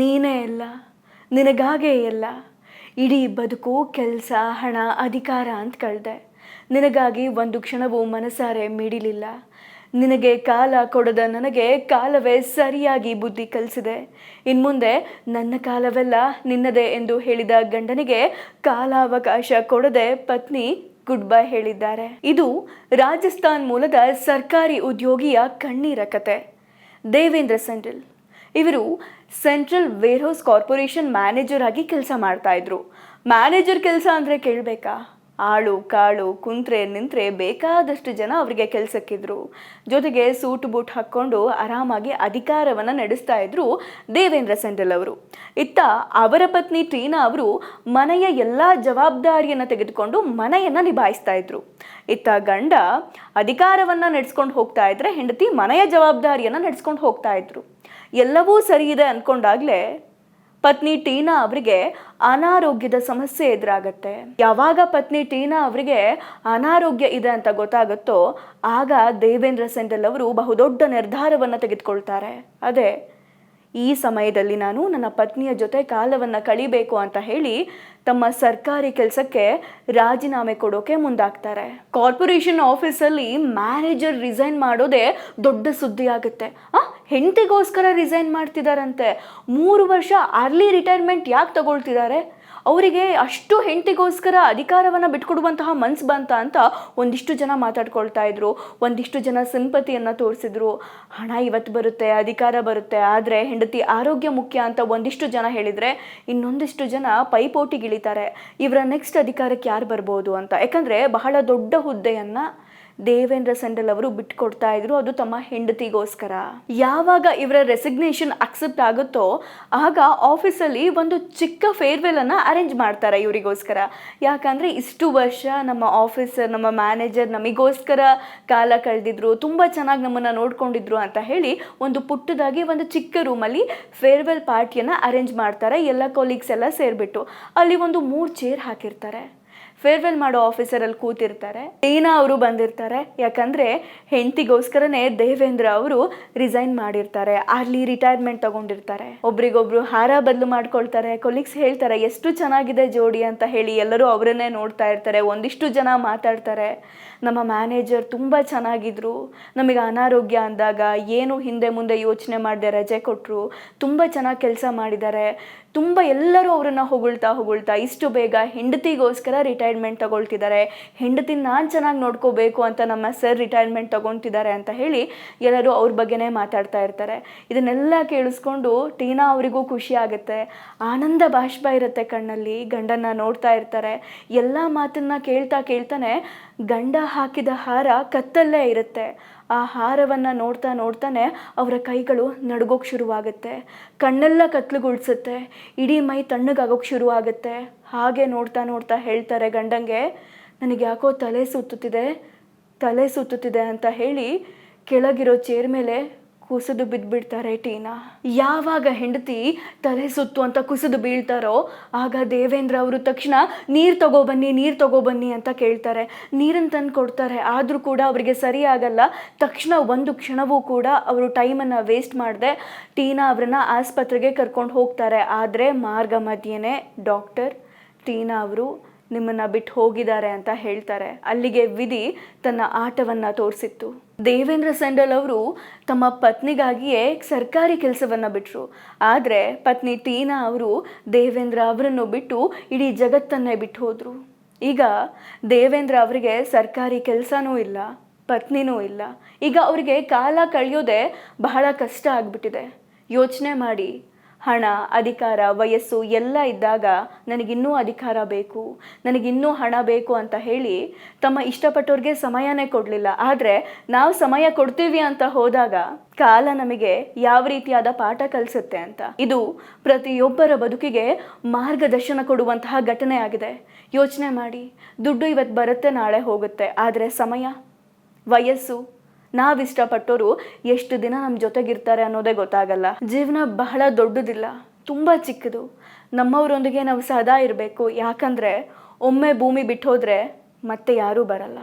ನೀನೇ ಎಲ್ಲ ನಿನಗಾಗೇ ಎಲ್ಲ ಇಡೀ ಬದುಕು, ಕೆಲಸ, ಹಣ, ಅಧಿಕಾರ ಅಂತ ಕಳೆದೆ. ನಿನಗಾಗಿ ಒಂದು ಕ್ಷಣವೂ ಮನಸಾರೆ ಮಿಡಿಲಿಲ್ಲ. ನಿನಗೆ ಕಾಲ ಕೊಡದ ನನಗೆ ಕಾಲವೇ ಸರಿಯಾಗಿ ಬುದ್ಧಿ ಕಲಿಸಿದೆ. ಇನ್ಮುಂದೆ ನನ್ನ ಕಾಲವೆಲ್ಲ ನಿನ್ನದೇ ಎಂದು ಹೇಳಿದ ಗಂಡನಿಗೆ ಕಾಲಾವಕಾಶ ಕೊಡದೆ ಪತ್ನಿ ಗುಡ್ ಬೈ ಹೇಳಿದ್ದಾರೆ. ಇದು ರಾಜಸ್ಥಾನ್ ಮೂಲದ ಸರ್ಕಾರಿ ಉದ್ಯೋಗಿಯ ಕಣ್ಣೀರ ಕತೆ. ದೇವೇಂದ್ರ ಸೆಂಟ್ರಲ್ ಇವರು ಸೆಂಟ್ರಲ್ ವೇರ್ಹೌಸ್ ಕಾರ್ಪೊರೇಷನ್ ಮ್ಯಾನೇಜರ್ ಆಗಿ ಕೆಲಸ ಮಾಡ್ತಾ ಇದ್ರು. ಮ್ಯಾನೇಜರ್ ಕೆಲಸ ಅಂದರೆ ಕೇಳಬೇಕಾ? ಆಳು, ಕಾಳು, ಕುಂತ್ರೆ, ನಿಂತ್ರೆ ಬೇಕಾದಷ್ಟು ಜನ ಅವರಿಗೆ ಕೆಲಸಕ್ಕಿದ್ರು. ಜೊತೆಗೆ ಸೂಟ್ ಬೂಟ್ ಹಾಕ್ಕೊಂಡು ಆರಾಮಾಗಿ ಅಧಿಕಾರವನ್ನು ನಡೆಸ್ತಾ ಇದ್ರು ದೇವೇಂದ್ರ ಸೆಂಡಲ್ ಅವರು. ಇತ್ತ ಅವರ ಪತ್ನಿ ಟೀನಾ ಅವರು ಮನೆಯ ಎಲ್ಲ ಜವಾಬ್ದಾರಿಯನ್ನು ತೆಗೆದುಕೊಂಡು ಮನೆಯನ್ನು ನಿಭಾಯಿಸ್ತಾ ಇದ್ರು. ಇತ್ತ ಗಂಡ ಅಧಿಕಾರವನ್ನು ನಡೆಸ್ಕೊಂಡು ಹೋಗ್ತಾ ಇದ್ರೆ ಹೆಂಡತಿ ಮನೆಯ ಜವಾಬ್ದಾರಿಯನ್ನು ನಡೆಸ್ಕೊಂಡು ಹೋಗ್ತಾ ಇದ್ರು. ಎಲ್ಲವೂ ಸರಿ ಇದೆ ಅಂದ್ಕೊಂಡಾಗ್ಲೇ ಪತ್ನಿ ಟೀನಾ ಅವರಿಗೆ ಅನಾರೋಗ್ಯದ ಸಮಸ್ಯೆ ಎದುರಾಗತ್ತೆ. ಯಾವಾಗ ಪತ್ನಿ ಟೀನಾ ಅವರಿಗೆ ಅನಾರೋಗ್ಯ ಇದೆ ಅಂತ ಗೊತ್ತಾಗುತ್ತೋ, ಆಗ ದೇವೇಂದ್ರ ಸೆಂಡಲ್ ಅವರು ಬಹುದೊಡ್ಡ ನಿರ್ಧಾರವನ್ನು ತೆಗೆದುಕೊಳ್ತಾರೆ. ಅದೇ, ಈ ಸಮಯದಲ್ಲಿ ನಾನು ನನ್ನ ಪತ್ನಿಯ ಜೊತೆ ಕಾಲವನ್ನು ಕಳಿಬೇಕು ಅಂತ ಹೇಳಿ ತಮ್ಮ ಸರ್ಕಾರಿ ಕೆಲಸಕ್ಕೆ ರಾಜೀನಾಮೆ ಕೊಡೋಕೆ ಮುಂದಾಗ್ತಾರೆ. ಕಾರ್ಪೊರೇಷನ್ ಆಫೀಸಲ್ಲಿ ಮ್ಯಾನೇಜರ್ ರಿಸೈನ್ ಮಾಡೋದೇ ದೊಡ್ಡ ಸುದ್ದಿ ಆಗುತ್ತೆ ಹೆಂಡತಿಗೋಸ್ಕರ ರಿಸೈನ್ ಮಾಡ್ತಿದಾರಂತೆ. ಮೂರು ವರ್ಷ ಅರ್ಲಿ ರಿಟೈರ್ಮೆಂಟ್ ಯಾಕೆ ತಗೊಳ್ತಿದ್ದಾರೆ ಅವರಿಗೆ ಅಷ್ಟು ಹೆಂಡತಿಗೋಸ್ಕರ ಅಧಿಕಾರವನ್ನು ಬಿಟ್ಕೊಡುವಂತಹ ಮನ್ಸು ಬಂತ ಅಂತ ಒಂದಿಷ್ಟು ಜನ ಮಾತಾಡ್ಕೊಳ್ತಾ ಇದ್ರು. ಒಂದಿಷ್ಟು ಜನ ಸಿಂಪತಿಯನ್ನು ತೋರಿಸಿದ್ರು. ಹಣ ಇವತ್ತು ಬರುತ್ತೆ, ಅಧಿಕಾರ ಬರುತ್ತೆ, ಆದರೆ ಹೆಂಡತಿ ಆರೋಗ್ಯ ಮುಖ್ಯ ಅಂತ ಒಂದಿಷ್ಟು ಜನ ಹೇಳಿದರೆ ಇನ್ನೊಂದಿಷ್ಟು ಜನ ಪೈಪೋಟಿಗಿಳಿತಾರೆ ಇವರ ನೆಕ್ಸ್ಟ್ ಅಧಿಕಾರಕ್ಕೆ ಯಾರು ಬರ್ಬೋದು ಅಂತ. ಯಾಕಂದರೆ ಬಹಳ ದೊಡ್ಡ ಹುದ್ದೆಯನ್ನು ದೇವೇಂದ್ರ ಸೆಂಡಲ್ ಅವರು ಬಿಟ್ಕೊಡ್ತಾ ಇದ್ರು, ಅದು ತಮ್ಮ ಹೆಂಡತಿಗೋಸ್ಕರ. ಯಾವಾಗ ಇವರ ರೆಸಿಗ್ನೇಷನ್ ಅಕ್ಸೆಪ್ಟ್ ಆಗುತ್ತೋ, ಆಗ ಆಫೀಸಲ್ಲಿ ಒಂದು ಚಿಕ್ಕ ಫೇರ್ವೆಲ್ ಅನ್ನ ಅರೇಂಜ್ ಮಾಡ್ತಾರೆ ಇವರಿಗೋಸ್ಕರ. ಯಾಕಂದ್ರೆ ಇಷ್ಟು ವರ್ಷ ನಮ್ಮ ಆಫೀಸರ್ ನಮ್ಮ ಮ್ಯಾನೇಜರ್ ನಮಗೋಸ್ಕರ ಕಾಲ ಕಳೆದಿದ್ರು, ತುಂಬ ಚೆನ್ನಾಗಿ ನಮ್ಮನ್ನು ನೋಡ್ಕೊಂಡಿದ್ರು ಅಂತ ಹೇಳಿ ಒಂದು ಪುಟ್ಟದಾಗಿ ಒಂದು ಚಿಕ್ಕ ರೂಮಲ್ಲಿ ಫೇರ್ವೆಲ್ ಪಾರ್ಟಿಯನ್ನು ಅರೇಂಜ್ ಮಾಡ್ತಾರೆ, ಎಲ್ಲ ಕೊಲೀಗ್ಸ್ ಎಲ್ಲ ಸೇರಿಬಿಟ್ಟು. ಅಲ್ಲಿ ಒಂದು ಮೂರು ಚೇರ್ ಹಾಕಿರ್ತಾರೆ. ಫೇರ್ವೆಲ್ ಮಾಡೋ ಆಫೀಸರಲ್ಲಿ ಕೂತಿರ್ತಾರೆ. ಟೀನಾ ಅವರು ಬಂದಿರ್ತಾರೆ. ಯಾಕಂದ್ರೆ ಹೆಂಡತಿಗೋಸ್ಕರನೇ ದೇವೇಂದ್ರ ಅವರು ರಿಸೈನ್ ಮಾಡಿರ್ತಾರೆ. ಅಲ್ಲಿ ರಿಟೈರ್ಮೆಂಟ್ ತಗೊಂಡಿರ್ತಾರೆ. ಒಬ್ರಿಗೊಬ್ರು ಹಾರ ಬದಲು ಮಾಡ್ಕೊಳ್ತಾರೆ. ಕೊಲೀಗ್ಸ್ ಹೇಳ್ತಾರೆ, ಎಷ್ಟು ಚೆನ್ನಾಗಿದೆ ಜೋಡಿ ಅಂತ ಹೇಳಿ ಎಲ್ಲರೂ ಅವರನ್ನೇ ನೋಡ್ತಾ ಇರ್ತಾರೆ. ಒಂದಿಷ್ಟು ಜನ ಮಾತಾಡ್ತಾರೆ. ನಮ್ಮ ಮ್ಯಾನೇಜರ್ ತುಂಬ ಚೆನ್ನಾಗಿದ್ರು. ನಮಗೆ ಅನಾರೋಗ್ಯ ಅಂದಾಗ ಏನು ಹಿಂದೆ ಮುಂದೆ ಯೋಚನೆ ಮಾಡದೆ ರಜೆ ಕೊಟ್ಟರು ತುಂಬ ಚೆನ್ನಾಗಿ ಕೆಲಸ ಮಾಡಿದ್ದಾರೆ. ತುಂಬ ಎಲ್ಲರೂ ಅವರನ್ನು ಹೊಗಳ್ತಾ ಹೊಗಳ್ತಾ ಇಷ್ಟು ಬೇಗ ಹೆಂಡತಿಗೋಸ್ಕರ ರಿಟೈರ್ಮೆಂಟ್ ತಗೊಳ್ತಿದ್ದಾರೆ. ಹೆಂಡತಿನ ನಾನು ಚೆನ್ನಾಗಿ ನೋಡ್ಕೋಬೇಕು ಅಂತ ನಮ್ಮ ಸರ್ ರಿಟೈರ್ಮೆಂಟ್ ತಗೊತಿದ್ದಾರೆ ಅಂತ ಹೇಳಿ ಎಲ್ಲರೂ ಅವ್ರ ಬಗ್ಗೆನೇ ಮಾತಾಡ್ತಾ ಇರ್ತಾರೆ. ಇದನ್ನೆಲ್ಲ ಕೇಳಿಸ್ಕೊಂಡು ಟೀನಾ ಅವರಿಗೂ ಖುಷಿ ಆಗುತ್ತೆ. ಆನಂದ ಬಾಷ್ಪ ಇರುತ್ತೆ ಕಣ್ಣಲ್ಲಿ, ಗಂಡನ್ನ ನೋಡ್ತಾ ಇರ್ತಾರೆ. ಎಲ್ಲ ಮಾತನ್ನ ಕೇಳ್ತಾ ಕೇಳ್ತಾನೆ ಗಂಡ ಹಾಕಿದ ಹಾರ ಕತ್ತಲ್ಲೇ ಇರುತ್ತೆ. ಆ ಹಾರವನ್ನು ನೋಡ್ತಾ ನೋಡ್ತಾನೆ ಅವರ ಕೈಗಳು ನಡುಗೋಕೆ ಶುರುವಾಗುತ್ತೆ. ಕಣ್ಣೆಲ್ಲ ಕತ್ಲುಗೊಳಿಸುತ್ತೆ ಇಡೀ ಮೈ ತಣ್ಣಗಾಗೋಕೆ ಶುರುವಾಗುತ್ತೆ. ಹಾಗೆ ನೋಡ್ತಾ ನೋಡ್ತಾ ಹೇಳ್ತಾರೆ ಗಂಡಂಗೆ, ನನಗೆ ಯಾಕೋ ತಲೆ ಸುತ್ತುತ್ತಿದೆ ತಲೆ ಸುತ್ತುತ್ತಿದೆ ಅಂತ ಹೇಳಿ ಕೆಳಗಿರೋ ಚೇರ್ ಮೇಲೆ ಕುಸಿದು ಬಿದ್ದುಬಿಡ್ತಾರೆ ಟೀನಾ. ಯಾವಾಗ ಹೆಂಡತಿ ತಲೆ ಸುತ್ತು ಅಂತ ಕುಸಿದು ಬೀಳ್ತಾರೋ, ಆಗ ದೇವೇಂದ್ರ ಅವರು ತಕ್ಷಣ, ನೀರು ತಗೋಬನ್ನಿ ನೀರು ತಗೋಬನ್ನಿ ಅಂತ ಕೇಳ್ತಾರೆ. ನೀರನ್ನು ತಂದು ಕೊಡ್ತಾರೆ. ಆದರೂ ಕೂಡ ಅವರಿಗೆ ಸರಿ ಆಗಲ್ಲ ತಕ್ಷಣ ಒಂದು ಕ್ಷಣವೂ ಕೂಡ ಅವರು ಟೈಮನ್ನು ವೇಸ್ಟ್ ಮಾಡದೆ ಟೀನಾ ಅವರನ್ನು ಆಸ್ಪತ್ರೆಗೆ ಕರ್ಕೊಂಡು ಹೋಗ್ತಾರೆ. ಆದರೆ ಮಾರ್ಗ ಮಧ್ಯೆನೇ ಡಾಕ್ಟರ್ ಟೀನಾ ಅವರು ನಿಮ್ಮನ್ನ ಬಿಟ್ಟು ಹೋಗಿದ್ದಾರೆ ಅಂತ ಹೇಳ್ತಾರೆ. ಅಲ್ಲಿಗೆ ವಿಧಿ ತನ್ನ ಆಟವನ್ನ ತೋರಿಸಿತ್ತು. ದೇವೇಂದ್ರ ಸೆಂಡಲ್ ಅವರು ತಮ್ಮ ಪತ್ನಿಗಾಗಿಯೇ ಸರ್ಕಾರಿ ಕೆಲಸವನ್ನ ಬಿಟ್ರು. ಆದರೆ ಪತ್ನಿ ಟೀನಾ ಅವರು ದೇವೇಂದ್ರ ಅವರನ್ನು ಬಿಟ್ಟು ಇಡೀ ಜಗತ್ತನ್ನೇ ಬಿಟ್ಟು ಹೋದ್ರು. ಈಗ ದೇವೇಂದ್ರ ಅವರಿಗೆ ಸರ್ಕಾರಿ ಕೆಲಸನೂ ಇಲ್ಲ, ಪತ್ನಿನೂ ಇಲ್ಲ. ಈಗ ಅವರಿಗೆ ಕಾಲ ಕಳೆಯೋದೇ ಬಹಳ ಕಷ್ಟ ಆಗ್ಬಿಟ್ಟಿದೆ. ಯೋಚನೆ ಮಾಡಿ ಹಣ, ಅಧಿಕಾರ, ವಯಸ್ಸು ಎಲ್ಲ ಇದ್ದಾಗ ನನಗಿನ್ನೂ ಅಧಿಕಾರ ಬೇಕು, ನನಗಿನ್ನೂ ಹಣ ಬೇಕು ಅಂತ ಹೇಳಿ ತಮ್ಮ ಇಷ್ಟಪಟ್ಟವ್ರಿಗೆ ಸಮಯನೇ ಕೊಡಲಿಲ್ಲ. ಆದರೆ ನಾವು ಸಮಯ ಕೊಡ್ತೀವಿ ಅಂತ ಹೋದಾಗ ಕಾಲ ನಮಗೆ ಯಾವ ರೀತಿಯಾದ ಪಾಠ ಕಲಿಸುತ್ತೆ ಅಂತ. ಇದು ಪ್ರತಿಯೊಬ್ಬರ ಬದುಕಿಗೆ ಮಾರ್ಗದರ್ಶನ ಕೊಡುವಂತಹ ಘಟನೆ ಆಗಿದೆ. ಯೋಚನೆ ಮಾಡಿ, ದುಡ್ಡು ಇವತ್ತು ಬರುತ್ತೆ, ನಾಳೆ ಹೋಗುತ್ತೆ. ಆದರೆ ಸಮಯ, ವಯಸ್ಸು ನಾವಿಷ್ಟಪಟ್ಟೋರು ಎಷ್ಟು ದಿನ ನಮ್ಮ ಜೊತೆಗಿರ್ತಾರೆ ಅನ್ನೋದೇ ಗೊತ್ತಾಗಲ್ಲ. ಜೀವನ ಬಹಳ ದೊಡ್ಡದಿಲ್ಲ, ತುಂಬ ಚಿಕ್ಕದು. ನಮ್ಮವರೊಂದಿಗೆ ನಾವು ಸದಾ ಇರಬೇಕು, ಯಾಕಂದರೆ ಒಮ್ಮೆ ಭೂಮಿ ಬಿಟ್ಟು ಮತ್ತೆ ಯಾರೂ ಬರಲ್ಲ.